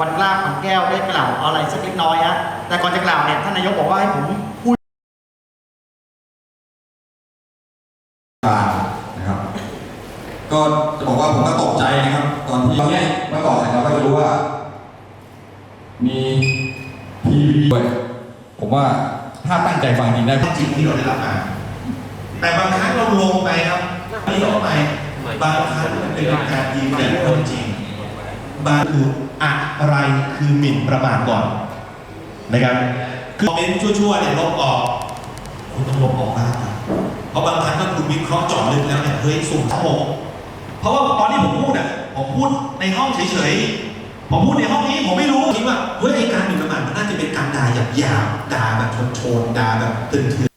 วันกล้าขวัญแก้วได้กล่าวอะไรสักเล็กน้อยฮะแต่ก่อนจะกล่าวเนี่ยท่านนายกบอกว่าให้ผมพูดนะครับ ก็จะบอกว่าผมก็ตกใจนะครับ ตอนที่ตอนนี้เมื่อก่อนเนี่ยเราก็จะรู้ว่า มีทีวีด้วยผมว่าถ้าตั้งใจฟังจริงได้จริงที่เราได้รับมาแต่บางครั้งเราลงไปครับไม่ลงไปบางครั้งมันเป็นการยืนยันความจริงบางคือ อะไรคือหมิ่นประมาทก่อนนะครับ คือคอมเมนต์ชั่วๆเนี่ยลบออก คุณต้องลบออกบ้างครับเพราะบางครั้งถ้าคุณวิเคราะห์เจาะลึกแล้วเนี่ยเฮ้ยสุ่มสมองเพราะว่าตอนที่ผมพูดอะผมพูดในห้องเฉยๆผมพูดในห้องนี้ผมไม่รู้คิดว่าเฮ้ยไอการหมิ่นประมาทมันน่าจะเป็นการด่าหยาบๆด่าแบบชนๆด่าแบบตึง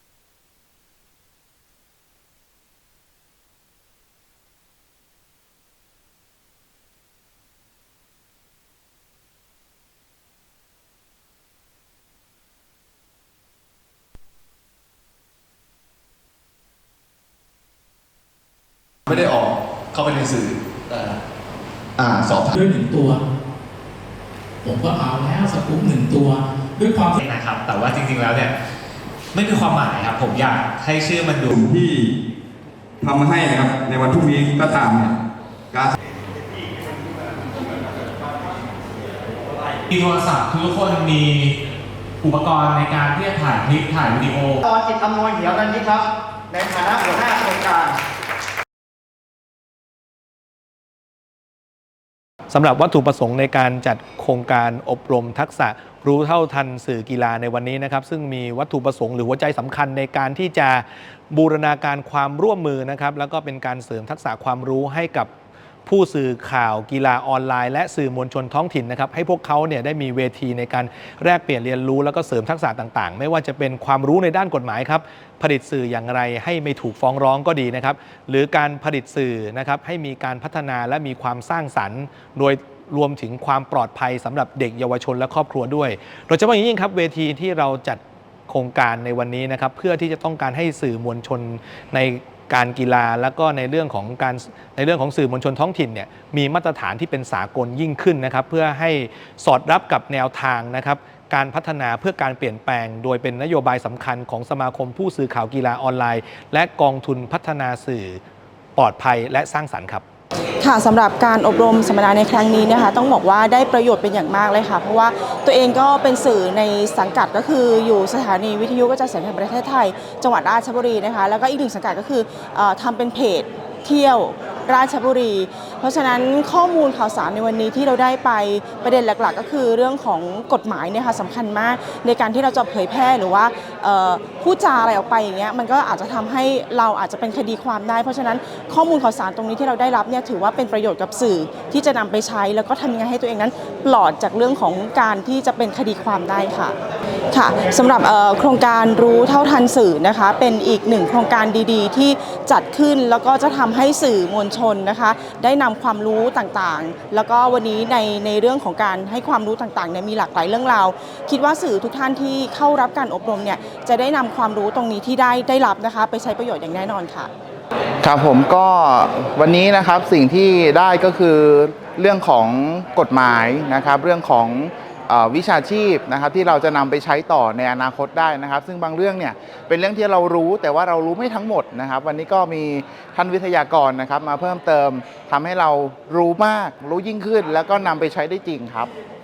ไม่ได้ออกเข้าไปในสื่อเอ่ออ่าสอบถามด้วยหนึ่งตัว ผมก็เอาแล้วสกู๊ปหนึ่งตัว ด้วยความที่นะครับ แต่ว่าจริงๆแล้วเนี่ย ไม่มีความหมายครับ ผมอยากให้ชื่อมันดูกลุ่มที่ทำมาให้นะครับ ในวันพรุ่งนี้ก็ตามเนี่ยการมีโทรศัพท์ทุกคนมีอุปกรณ์ในการที่จะถ่ายคลิปถ่ายวิดีโอ ตอนจิตอำนวยเหี่ยวนันทิครับ ในฐานะหัวหน้าโครงการ สำหรับวัตถุประสงค์ในการจัดโครงการอบรมทักษะรู้เท่าทันสื่อกีฬาในวันนี้นะครับ ซึ่งมีวัตถุประสงค์หรือหัวใจสำคัญในการที่จะบูรณาการความร่วมมือนะครับ แล้วก็เป็นการเสริมทักษะความรู้ให้กับ ผู้สื่อข่าวกีฬาออนไลน์ และสื่อมวลชนท้องถิ่นนะครับให้พวกเขาเนี่ยได้มีเวทีในการแลกเปลี่ยนเรียนรู้แล้วก็เสริมทักษะต่างๆ ไม่ว่าจะเป็นความรู้ในด้านกฎหมายครับผลิตสื่ออย่างไรให้ไม่ถูกฟ้องร้องก็ดีนะครับหรือการผลิตสื่อนะครับให้มีการพัฒนาและมีความสร้างสรรค์ โดยรวมถึงความปลอดภัยสำหรับเด็กเยาวชนและครอบครัวด้วย โดยเฉพาะอย่างยิ่งครับเวทีที่เราจัด โครงการในวันนี้นะครับ เพื่อที่จะต้องการให้สื่อมวลชนในการกีฬาแล้วก็ในเรื่องของการในเรื่องของสื่อมวลชนท้องถิ่นเนี่ยมีมาตรฐานที่เป็นสากลยิ่งขึ้นนะครับ เพื่อให้สอดรับกับแนวทางนะครับการพัฒนาเพื่อการเปลี่ยนแปลง โดยเป็นนโยบายสำคัญของสมาคมผู้สื่อข่าวกีฬาออนไลน์ และกองทุนพัฒนาสื่อปลอดภัยและสร้างสรรค์ครับ ค่ะสำหรับการอบรมสัมมนาในครั้งนี้นะคะต้องบอกว่าได้ประโยชน์เป็นอย่างมากเลยค่ะ เพราะว่าตัวเองก็เป็นสื่อในสังกัดก็คืออยู่สถานีวิทยุกระจายเสียงแห่งประเทศไทย จังหวัดราชบุรีนะคะแล้วก็อีกหนึ่งสังกัดก็คือออทำเป็นเพจ เที่ยวราชบุรี เพราะฉะนั้นข้อมูลข่าวสารในวันนี้ที่เราได้ไปประเด็นหลักๆ ก็คือเรื่องของกฎหมายเนี่ยค่ะสำคัญมากในการที่เราจะเผยแพร่หรือว่าเอ่อพูดจาอะไรออกไปอย่างเงี้ยมันก็อาจจะทำให้เราอาจจะเป็นคดีความได้ เพราะฉะนั้นข้อมูลข่าวสารตรงนี้ที่เราได้รับเนี่ยถือว่าเป็นประโยชน์กับสื่อที่จะนำไปใช้ แล้วก็ทำยังไงให้ตัวเองนั้นปลอดจากเรื่องของการที่จะเป็นคดีความได้ค่ะ ค่ะสำหรับโครงการรู้เท่าทันสื่อนะคะ เป็นอีกหนึ่งโครงการดีๆ ที่จัดขึ้นแล้วก็จะทำให้สื่อมวลชนนะคะ ได้นำความรู้ต่างๆ แล้วก็วันนี้ในในเรื่องของการให้ความรู้ต่างๆเนี่ยมีหลากหลายเรื่องราวคิดว่าสื่อทุกท่านที่เข้ารับการอบรมเนี่ยจะได้นำความรู้ตรงนี้ที่ได้ได้รับนะคะ ไปใช้ประโยชน์อย่างแน่นอนค่ะ ครับผมก็วันนี้นะครับสิ่งที่ได้ก็คือเรื่องของกฎหมายนะครับ เรื่องของ วิชาชีพนะครับที่เราจะนำไปใช้ต่อในอนาคตได้นะครับ ซึ่งบางเรื่องเนี่ยเป็นเรื่องที่เรารู้แต่ว่าเรารู้ไม่ทั้งหมดนะครับ วันนี้ก็มีท่านวิทยากรนะครับ มาเพิ่มเติมทำให้เรารู้มากรู้ยิ่งขึ้น แล้วก็นำไปใช้ได้จริงครับ